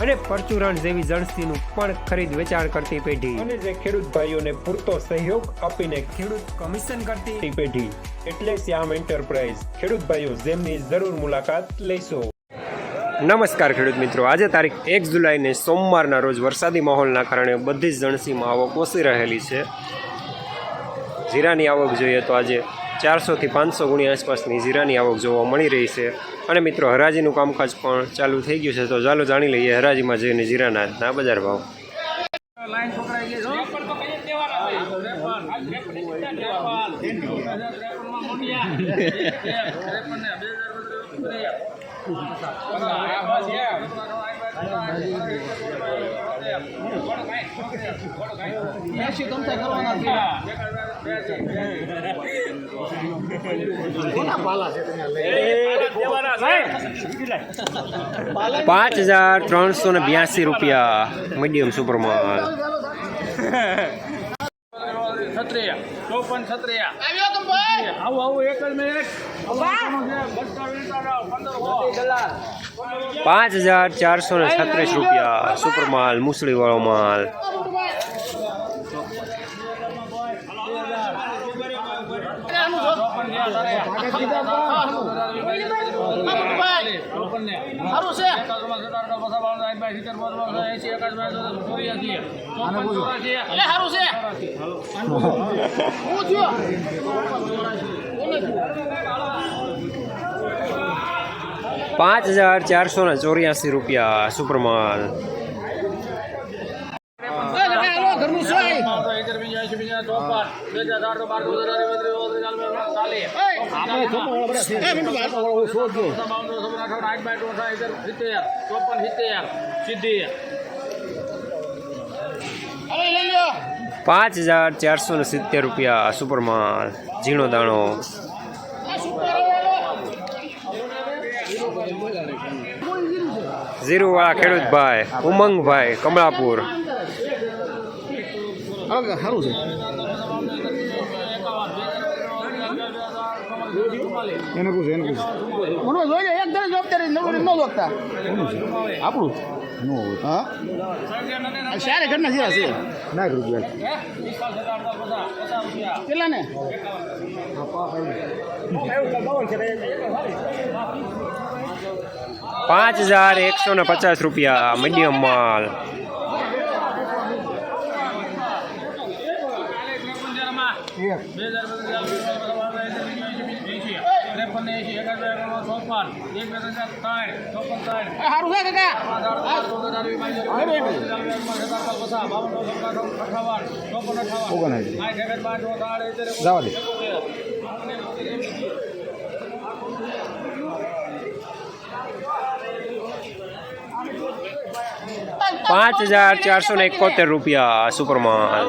અને પરચુરણ જેવી જણસીનું પણ ખરીદ વેચાણ કરતી પેઢી. અને જે ખેડૂત ભાઈઓને પૂરતો સહયોગ આપીને ખેડૂત કમિશન કરતી પેઢી. એટલે શ્યામ એન્ટરપ્રાઇઝ ખેડૂત ભાઈઓ જેમની જરૂર મુલાકાત લેશો. નમસ્કાર ખેડૂત મિત્રો. આજે તારીખ એક જુલાઈને સોમવારના રોજ વરસાદી માહોલના કારણે બધી જ જણસીમાં આવક ઓછી રહેલી છે. જીરાની આવક જોઈએ તો આજે ચારસોથી પાંચસો ગુણી આસપાસની જીરાની આવક જોવા મળી રહી છે. અને મિત્રો, હરાજીનું કામકાજ પણ ચાલુ થઈ ગયું છે, તો ચાલો જાણી લઈએ હરાજીમાં જઈને જીરાના આજના બજાર ભાવ. છે પાંચ હજાર ત્રણસો ને બ્યાસી રૂપિયા મીડિયમ સુપરમાં છત્રીયા ચોપન છત્રીયા. આવું આવું એક. જ મિનિટ પાંચ હજાર ચારસો ને છત્રીસ રૂપિયા સુપરમાલ મુસળી વાળો માલ. સારું છે? એટલે સારું છે હું થયો પાંચ હજાર ચારસો ને ચોર્યાસી રૂપિયા સુપરમાલ ઘરનું પાંચ હજાર ચારસો ને સિત્તેર રૂપિયા સુપરમાલ, ઝીણો દાણો. ઝીરુવાળા ખેડૂતભાઈ, ઉમંગભાઈ, કમળાપુર. સારું છે. એને પૂછ એને પૂછ. મને જોઈ લે એક દરે જવાબદારી નવરી ન જોતા આપણું? નો હા? સારે ઘરના જીરા છે. કેટલા ને પાંચ હજાર એકસો ને પચાસ રૂપિયા મીડિયમ માલ. સારું છે કાકા ઓગણ જવા દે પાંચ હજાર ચારસો ને એકોતેર રૂપિયા સુપરમાલ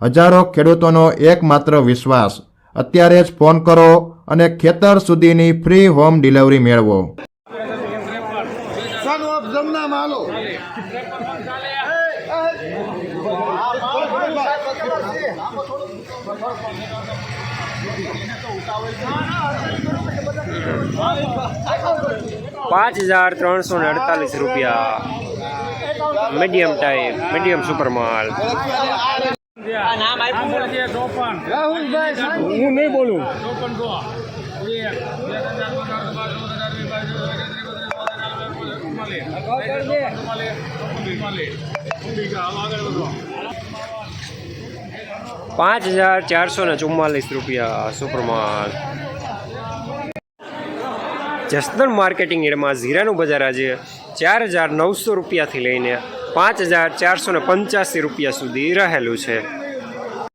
હજારો ખેડૂતોનો એકમાત્ર વિશ્વાસ. અત્યારે જ ફોન કરો અને ખેતર સુધીની ફ્રી હોમ ડિલિવરી મેળવો. માલો પાંચ હજાર ત્રણસો ને અડતાલીસ રૂપિયા. મીડિયમ ટાઈપ મીડિયમ છે ચોપન હું નહીં બોલું પાંચ હજાર ચારસો ને ચુમ્માલીસ રૂપિયા સુપરમાલ જસદણ માર્કેટિંગ એડમાં ઝીરાનું બજાર આજે ચાર હજાર નવસો રૂપિયાથી લઈને પાંચ હજાર ચારસો ને પંચ્યાસી રૂપિયા સુધી રહેલું છે